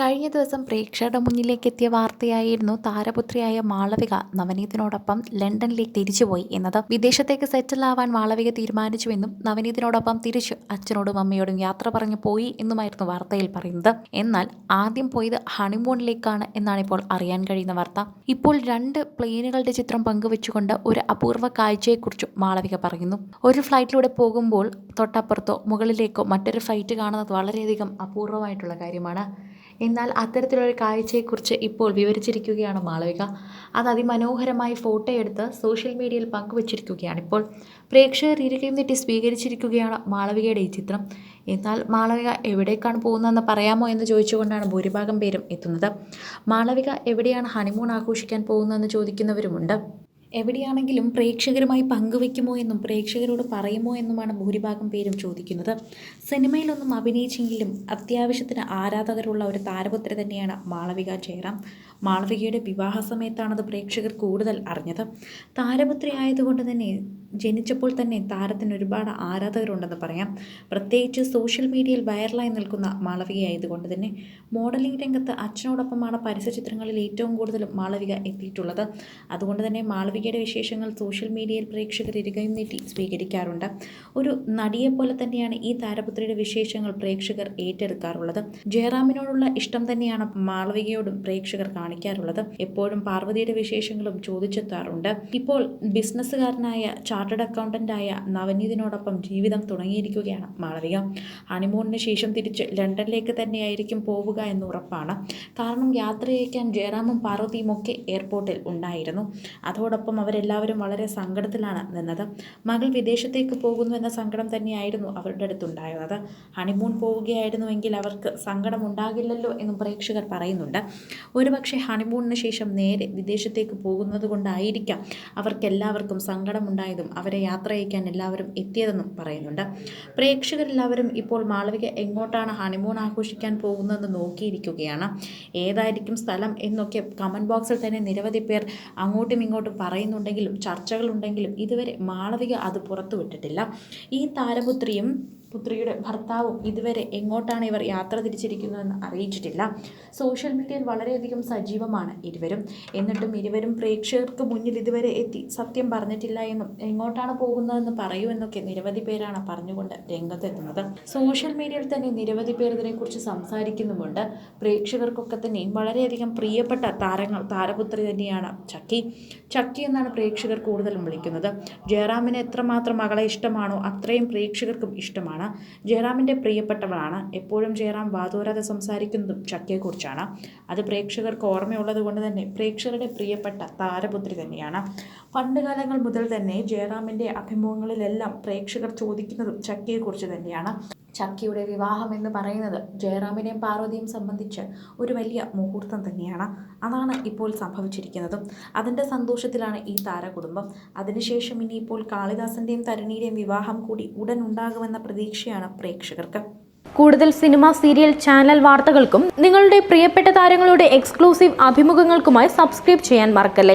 കഴിഞ്ഞ ദിവസം പ്രേക്ഷകരുടെ മുന്നിലേക്ക് എത്തിയ വാർത്തയായിരുന്നു താരപുത്രിയായ മാളവിക നവനീതിനോടൊപ്പം ലണ്ടനിലേക്ക് തിരിച്ചുപോയി എന്നത്. വിദേശത്തേക്ക് സെറ്റിൽ ആവാൻ മാളവിക തീരുമാനിച്ചുവെന്നും നവനീതിനോടൊപ്പം തിരിച്ച് അച്ഛനോടും അമ്മയോടും യാത്ര പറഞ്ഞു പോയി എന്നുമായിരുന്നു വാർത്തയിൽ പറയുന്നത്. എന്നാൽ ആദ്യം പോയത് ഹണിമൂണിലേക്കാണ് എന്നാണ് ഇപ്പോൾ അറിയാൻ കഴിയുന്ന വാർത്ത. ഇപ്പോൾ രണ്ട് പ്ലെയിനുകളുടെ ചിത്രം പങ്കുവെച്ചുകൊണ്ട് ഒരു അപൂർവ കാഴ്ചയെക്കുറിച്ചും മാളവിക പറയുന്നു. ഒരു ഫ്ലൈറ്റിലൂടെ പോകുമ്പോൾ തൊട്ടപ്പുറത്തോ മുകളിലേക്കോ മറ്റൊരു ഫ്ലൈറ്റ് കാണുന്നത് വളരെയധികം അപൂർവമായിട്ടുള്ള കാര്യമാണ്. എന്നാൽ അത്തരത്തിലൊരു കാഴ്ചയെക്കുറിച്ച് ഇപ്പോൾ വിവരിച്ചിരിക്കുകയാണ് മാളവിക. അത് അതിമനോഹരമായി ഫോട്ടോ എടുത്ത് സോഷ്യൽ മീഡിയയിൽ പങ്കുവച്ചിരിക്കുകയാണ് ഇപ്പോൾ. പ്രേക്ഷകർ ഇരുകയും സ്വീകരിച്ചിരിക്കുകയാണ് മാളവികയുടെ ഈ ചിത്രം. എന്നാൽ മാളവിക എവിടേക്കാണ് പോകുന്നതെന്ന് പറയാമോ എന്ന് ചോദിച്ചുകൊണ്ടാണ് ഭൂരിഭാഗം പേരും എത്തുന്നത്. മാളവിക എവിടെയാണ് ഹണിമൂൺ ആഘോഷിക്കാൻ പോകുന്നതെന്ന് ചോദിക്കുന്നവരുമുണ്ട്. എവിടെയാണെങ്കിലും പ്രേക്ഷകരുമായി പങ്കുവെക്കുമോ എന്നും പ്രേക്ഷകരോട് പറയുമോ എന്നുമാണ് ഭൂരിഭാഗം പേരും ചോദിക്കുന്നത്. സിനിമയിലൊന്നും അഭിനയിച്ചെങ്കിലും അത്യാവശ്യത്തിന് ആരാധകരുള്ള ഒരു താരപുത്രി തന്നെയാണ് മാളവിക ജയറാം. മാളവികയുടെ വിവാഹ സമയത്താണത് പ്രേക്ഷകർ കൂടുതൽ അറിഞ്ഞത്. താരപുത്രി ആയതുകൊണ്ട് തന്നെ ജനിച്ചപ്പോൾ തന്നെ താരത്തിന് ഒരുപാട് ആരാധകരുണ്ടെന്ന് പറയാം. പ്രത്യേകിച്ച് സോഷ്യൽ മീഡിയയിൽ വൈറലായി നിൽക്കുന്ന മാളവിക ആയതുകൊണ്ട് തന്നെ മോഡലിംഗ് രംഗത്ത് അച്ഛനോടൊപ്പമാണ് പരസ്യ ചിത്രങ്ങളിൽ ഏറ്റവും കൂടുതൽ മാളവിക എത്തിയിട്ടുള്ളത്. അതുകൊണ്ട് തന്നെ മാളവികയുടെ വിശേഷങ്ങൾ സോഷ്യൽ മീഡിയയിൽ പ്രേക്ഷകർ ഇരുകയും നീട്ടി സ്വീകരിക്കാറുണ്ട്. ഒരു നടിയെ പോലെ തന്നെയാണ് ഈ താരപുത്രിയുടെ വിശേഷങ്ങൾ പ്രേക്ഷകർ ഏറ്റെടുക്കാറുള്ളത്. ജയറാമിനോടുള്ള ഇഷ്ടം തന്നെയാണ് മാളവികയോടും പ്രേക്ഷകർ കാണിക്കാറുള്ളത്. എപ്പോഴും പാർവതിയുടെ വിശേഷങ്ങളും ചോദിച്ചെത്താറുണ്ട്. ഇപ്പോൾ ബിസിനസ്സുകാരനായ ചാർട്ടേഡ് അക്കൗണ്ടന്റായ നവനീതിനോടൊപ്പം ജീവിതം തുടങ്ങിയിരിക്കുകയാണ് മാളവിക. ഹണിമൂണിന് ശേഷം തിരിച്ച് ലണ്ടനിലേക്ക് തന്നെയായിരിക്കും പോവുക എന്ന് ഉറപ്പാണ്. കാരണം യാത്രയയക്കാൻ ജയറാമും പാർവതിയും ഒക്കെ എയർപോർട്ടിൽ ഉണ്ടായിരുന്നു. അതോടൊപ്പം അവരെല്ലാവരും വളരെ സങ്കടത്തിലാണ് നിന്നത്. മകൾ വിദേശത്തേക്ക് പോകുന്നു എന്ന സങ്കടം തന്നെയായിരുന്നു അവരുടെ അടുത്തുണ്ടായിരുന്നത്. ഹണിമൂൺ പോവുകയായിരുന്നുവെങ്കിൽ അവർക്ക് സങ്കടം ഉണ്ടാകില്ലല്ലോ എന്ന് പ്രേക്ഷകർ പറയുന്നുണ്ട്. ഒരുപക്ഷെ ഹണിമൂണിന് ശേഷം നേരെ വിദേശത്തേക്ക് പോകുന്നത് കൊണ്ടായിരിക്കാം അവർക്കെല്ലാവർക്കും സങ്കടമുണ്ടായതും അവരെ യാത്ര അയക്കാൻ എല്ലാവരും എത്തിയതെന്നും പറയുന്നുണ്ട്. പ്രേക്ഷകരെല്ലാവരും ഇപ്പോൾ മാളവിക എങ്ങോട്ടാണ് ഹണിമൂൺ ആഘോഷിക്കാൻ പോകുന്നതെന്ന് നോക്കിയിരിക്കുകയാണ്. ഏതായിരിക്കും സ്ഥലം എന്നൊക്കെ കമന്റ് ബോക്സിൽ തന്നെ നിരവധി പേർ അങ്ങോട്ടും ഇങ്ങോട്ടും പറയുന്നുണ്ടെങ്കിലും ചർച്ചകളുണ്ടെങ്കിലും ഇതുവരെ മാളവിക അത് പുറത്തുവിട്ടിട്ടില്ല ഈ താരപുത്രിയും പുത്രിയുടെ ഭർത്താവും ഇതുവരെ എങ്ങോട്ടാണ് ഇവർ യാത്ര തിരിച്ചിരിക്കുന്നതെന്ന് അറിയിച്ചിട്ടില്ല. സോഷ്യൽ മീഡിയയിൽ വളരെയധികം സജീവമാണ് ഇരുവരും. എന്നിട്ടും ഇരുവരും പ്രേക്ഷകർക്ക് മുന്നിൽ ഇതുവരെ എത്തി സത്യം പറഞ്ഞിട്ടില്ല എന്നും എങ്ങോട്ടാണ് പോകുന്നതെന്ന് പറയൂ എന്നൊക്കെ നിരവധി പേരാണ് പറഞ്ഞുകൊണ്ട് രംഗത്തെത്തുന്നത്. സോഷ്യൽ മീഡിയയിൽ തന്നെ നിരവധി പേർ ഇതിനെക്കുറിച്ച് സംസാരിക്കുന്നുമുണ്ട്. പ്രേക്ഷകർക്കൊക്കെ തന്നെ വളരെയധികം പ്രിയപ്പെട്ട താരങ്ങൾ താരപുത്രി തന്നെയാണ് ചക്കി. ചക്കി എന്നാണ് പ്രേക്ഷകർ കൂടുതലും വിളിക്കുന്നത്. ജയറാമിന് എത്രമാത്രം മകളെ ഇഷ്ടമാണോ അത്രയും പ്രേക്ഷകർക്കും ഇഷ്ടമാണ്. ജയറാമിന്റെ പ്രിയപ്പെട്ടവളാണ്. എപ്പോഴും ജയറാം വാതോരാതെ സംസാരിക്കുന്നതും ചക്കിയെക്കുറിച്ചാണ്. അത് പ്രേക്ഷകർക്ക് ഓർമ്മയുള്ളത് കൊണ്ട് തന്നെ പ്രേക്ഷകരുടെ പ്രിയപ്പെട്ട താരപുത്രി തന്നെയാണ്. പണ്ട് കാലങ്ങൾ മുതൽ തന്നെ ജയറാമിന്റെ അഭിമുഖങ്ങളിലെല്ലാം പ്രേക്ഷകർ ചോദിക്കുന്നതും ചക്കിയെക്കുറിച്ച് തന്നെയാണ്. ചക്കിയുടെ വിവാഹം എന്ന് പറയുന്നത് ജയറാമിനെയും പാർവതിയും സംബന്ധിച്ച് ഒരു വലിയ മുഹൂർത്തം തന്നെയാണ്. അതാണ് ഇപ്പോൾ സംഭവിച്ചിരിക്കുന്നതും. അതിന്റെ സന്തോഷത്തിലാണ് ഈ താരകുടുംബം. അതിനുശേഷം ഇനിയിപ്പോൾ കാളിദാസന്റെയും തരുണിയുടെയും വിവാഹം കൂടി ഉടൻ ഉണ്ടാകുമെന്ന പ്രതീക്ഷയാണ് പ്രേക്ഷകർക്ക്. കൂടുതൽ സിനിമ സീരിയൽ ചാനൽ വാർത്തകൾക്കും നിങ്ങളുടെ പ്രിയപ്പെട്ട താരങ്ങളുടെ എക്സ്ക്ലൂസീവ് അഭിമുഖങ്ങൾക്കുമായി സബ്സ്ക്രൈബ് ചെയ്യാൻ മറക്കല്ലേ?